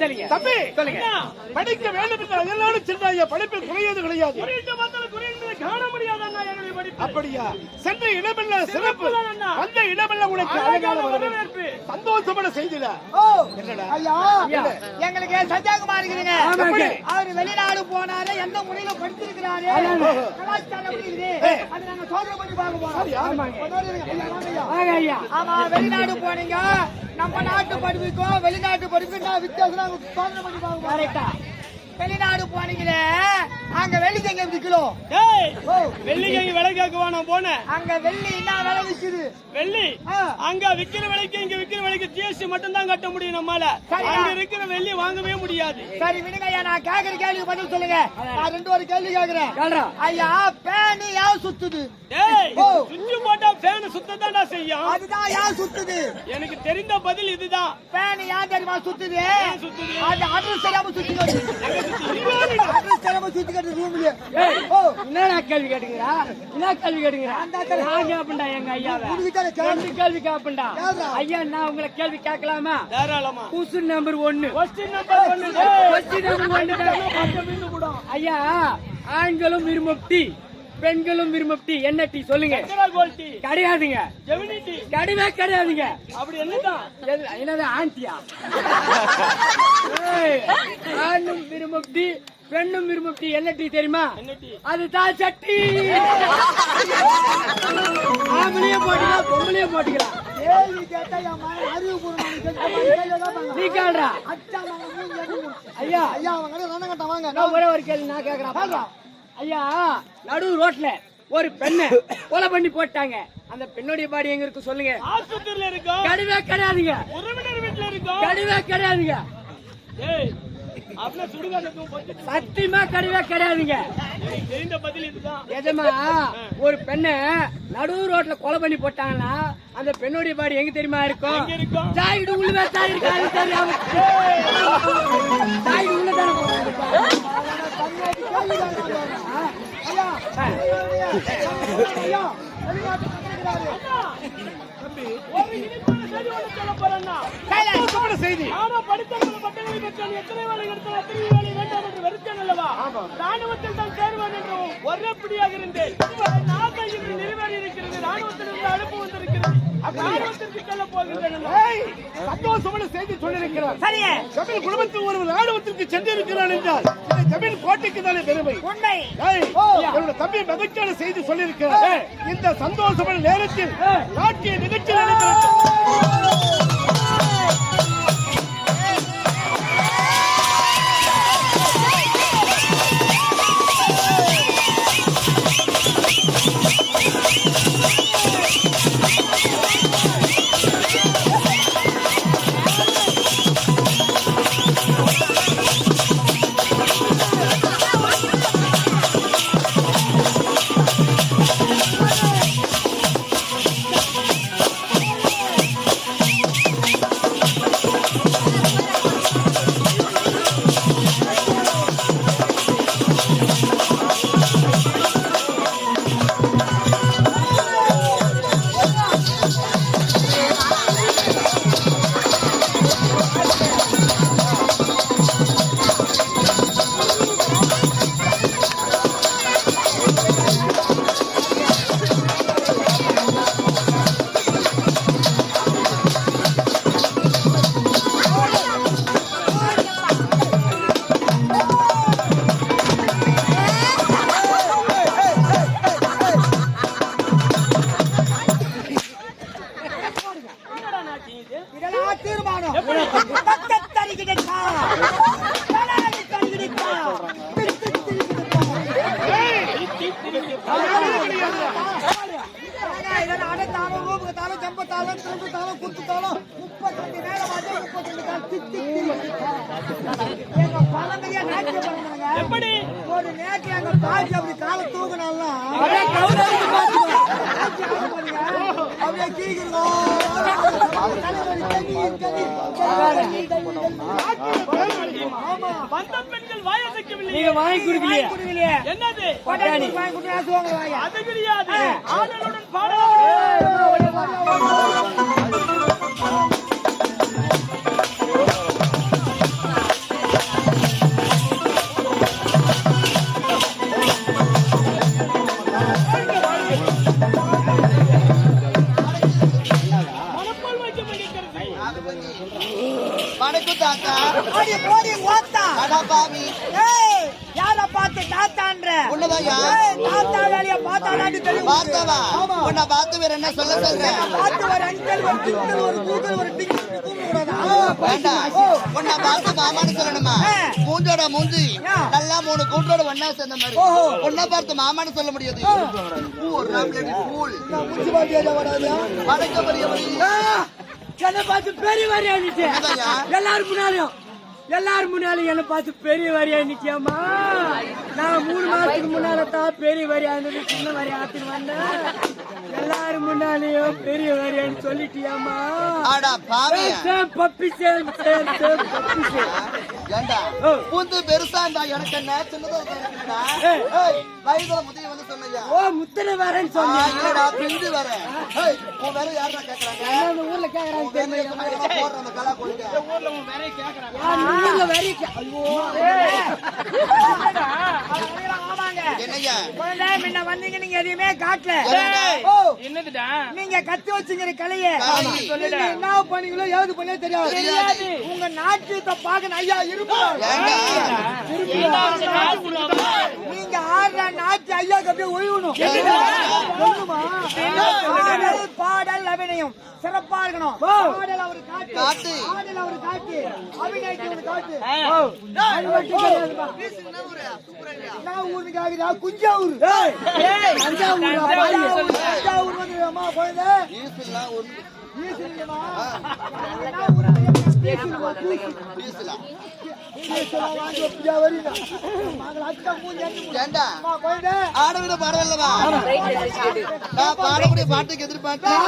சரிங்க தம்பி சொல்லுங்க. படிக்க வேண்டும் என்று அயல்நாடு சென்றாய படிப்பில் குறையது கிடையாது. அப்படியா? சென்ற இடமெல்லாம் சிறப்பு. அந்த இடமெல்லாம் உனக்கு அழகான வரவேற்பு. சந்தோஷமான என்னடா? ஐயா. எங்களுக்கு சத்தியகுமார் இருக்குதுங்க ஆமாங்க. அவரு வெளிநாடு போனாரு எந்த முறையில படிச்சிருக்கிறாரு கலாச்சாரம் எப்படி இருக்குது. அது நாங்க சோதனை பண்ணி பார்க்க ஆமா வெளிநாடு போனீங்க. நம்ம நாட்டு படிப்புக்கும் வெளிநாட்டு படிப்புக்கும் வித்தியாசம் நாங்க சோதனை பண்ணி பார்க்க போறோம். வெளிநாடு போனீங்களே அங்க வெள்ளி எப்படி கிலோ? டேய் ஓ வெள்ளிக்கு விலை கேட்கவா நான் போனேன். அங்க வெள்ளி என்ன விலை விக்குது? வெள்ளி. அங்க விக்கிற விலைக்கு இங்க விக்கிற விலைக்கு ஜிஎஸ்டி மட்டும் தான் கட்ட முடியும் நம்மால. அங்க இருக்கிற வெள்ளி வாங்கவே முடியாது. சரி விடுங்க ஐயா நான் கேக்குற கேள்விக்கு பதில் சொல்லுங்க. நான் ரெண்டு ஒரு கேள்வி கேக்குறேன். ஐயா பேனு ஏன் சுத்துது? டேய் ஓ. சுவிட்ச் போட்டா ஃபேன் செய்யும் அதுதான் ஏன் சுத்துது? எனக்கு தெரிந்த பதில் இதுதான். பேனு ஏன் தெரியுமா சுத்துது? சுத்துது? அது அட்ரஸ் தெரியாம சுத்திக்கிறது அட்ரஸ் தெரியாம சுத்திக்கிறது ரூம்ல ஓ. என்னடா கேள்வி கேட்டுக்கிறா என்ன கேள்வி கேட்டுக்கிறா நான் கேப்பண்டா எங்க கேள்வி. ரெண்டு கேள்வி கேப்பண்டா. ஐயா நான் உங்களை கேள்வி கேட்கலாமா? தாராளமா. கொஸ்டின் நம்பர் ஒன்னு கொஸ்டின் நம்பர் ஒன்னு கொஸ்டின் நம்பர் ஒன்னு ஐயா ஆண்களும் விரும்பும் டீ. பெண்களும் விரும்பும் டீ என்ன டீ சொல்லுங்க. கிடையாதுங்க. கிடையவே கிடையாதுங்க. அப்படி என்னதான்? என்னது ஆண்டியா? ஆணும் விரும்பும் டீ பெண்ணும் விரும்பும் டீ என்ன டீ தெரியுமா? அதுதான் சட்டி. ஆம்பளையே போட்டுக்கலாம் பொம்பளையே போட்டுக்கலாம். நீ கேள்றா. ஐயா. ஐயா அவங்க ஒரே ஒரு கேள்வி நான் கேக்குறேன். ஐயா நடு ரோட்ல ஒரு பெண்ணை கொலை பண்ணி போட்டாங்க. அந்த பெண்ணுடைய பாடி எங்க இருக்கு சொல்லுங்க. ஆஸ்பத்திரியில இருக்கோம் கிடையவே கிடையாதுங்க. உறவினர் வீட்டுல கிடையவே கிடையாதுங்க. சத்தியமா கிடையவே கிடையாதுங்க. எஜமா ஒரு பெண்ணை நடு ரோட்ல கொலை பண்ணி போட்டாங்கன்னா அந்த பெண்ணுடைய பாடி எங்க தெரியுமா இருக்கும்? உள்ளவே தான் அல்லவா? ராணுவத்தில் தான் சேருவேன் என்று ஒரே பிடியாக இருந்தேன் நிறைவேறி இருக்கிறது. ராணுவத்தில் இருந்து அனுப்பு வந்திருக்கிறது. சந்தோஷமான செய்தி சொல்லியிருக்கிறார். சரியே. குடும்பத்தில் ஒரு ராணுவத்திற்கு சென்றிருக்கிறான் என்றால் ஜமீன் கோட்டைக்கு தானே பெருமை. உண்மை. என்னோட தம்பி மகிழ்ச்சியான செய்தி சொல்லியிருக்கிறார். இந்த சந்தோஷமான நேரத்தில் நாட்டிய குத்துத்தாலும் முப்பத்தஞ்சு நேரம் வந்து முப்பத்தஞ்சு கால் திட்டி எங்க பழமையா நாட்டியம் பண்ணாங்க எப்படி? ஒரு நேற்று எங்க பாஜி அப்படி காலை தூக்கினாலாம் அப்படியே கீழ்கிறோம் ஆமா. வந்த பெண்கள் வாயசைக்கவில்லை நீங்க வாங்கி குடுக்கலையே. என்னது? பட்டாணி வாங்கி கொடுத்து ஆசுவாங்க வாங்க அது கிடையாது ஆடலுடன் பாடலாம் தப்பு தாத்தா. அடி போடி ஓத்தா. அடா பாவி. ஏய் யார பார்த்து தாத்தான்ற? உன்னதாயா தாத்தா வேலைய பார்த்தாடாடி தெரியும் பார்த்தவா. உன்னை பார்த்து வேற என்ன சொல்ல சொல்றேன் பார்த்து ஒரு அஞ்சல் ஒரு திங்கள் ஒரு கூதல் ஒரு டிங்கி கூப்பிடக்கூடாதா வேண்டாம் உன்னை பார்த்து மாமான்னு சொல்லணுமா. மூஞ்சோட மூஞ்சி. நல்லா மூணு கூட்டோட ஒன்னா சேர்ந்த மாதிரி. உன்னை பார்த்து மாமான்னு சொல்ல முடியாது. ஒரு வடக்க பெரியபடி என்னை பார்த்து பெரிய வாரியா நிச்சு என்னய்யா? எல்லாரும் முன்னாலையும் எல்லாரும் முன்னாலும் என்ன பார்த்து பெரிய வாரியா நிக்கியாமா நான் மூணு மாசத்துக்கு முன்னால தான் பெரிய வாரியா இருந்தது சின்ன வாரியா ஆத்துக்கு வந்தேன். எல்லாரும் முன்னாலேயும் பெரிய வாரியான்னு சொல்லிட்டியாமா puppy same same same puppy same. ஏண்டா? ஓ. புந்து பெருசா இருந்தா எனக்கு என்ன சின்னதா வயதுல முதிய வந்து சொன்னையா ஓ முத்தனை வரேன்னு ஆ, சொன்னேன் இல்லடா பிஞ்சு வர. ஏய், உன் வேற யாருடா கேக்குறாங்க? அந்த ஊர்ல போடுற அந்த கலா ஊர்ல முன்ன வந்தீங்க நீங்க எதையுமே காட்டல. என்னதுடா? நீங்க கத்து வச்சுங்கிற கலைய என்ன பண்ணீங்களோ ஏது பண்ணே தெரியாது. தெரியாது. உங்க நாட்டியத்தை பாக்கணும். ஐயா இருப்பார் ஏண்டா? நீங்க ஆடுற ஐயாக்கு அப்படியே ஒழுகணும்? பாடல் பாடல் அபிநயம். சிறப்பா இருக்கணும். பாடல் அவரு காட்டு. காட்டு. பாடல் அவரு காட்டு. அபிநயத்தை அவரு காட்டு. குஞ்சாவூர். தஞ்சாவூரா. தஞ்சாவூர். வந்து அம்மா குழந்தை. ஈஸ்வரலாம் ஆடவிட பாடவில்லவா நான் பாடக்கூடிய பாட்டுக்கு எதிர்பார்த்தேன்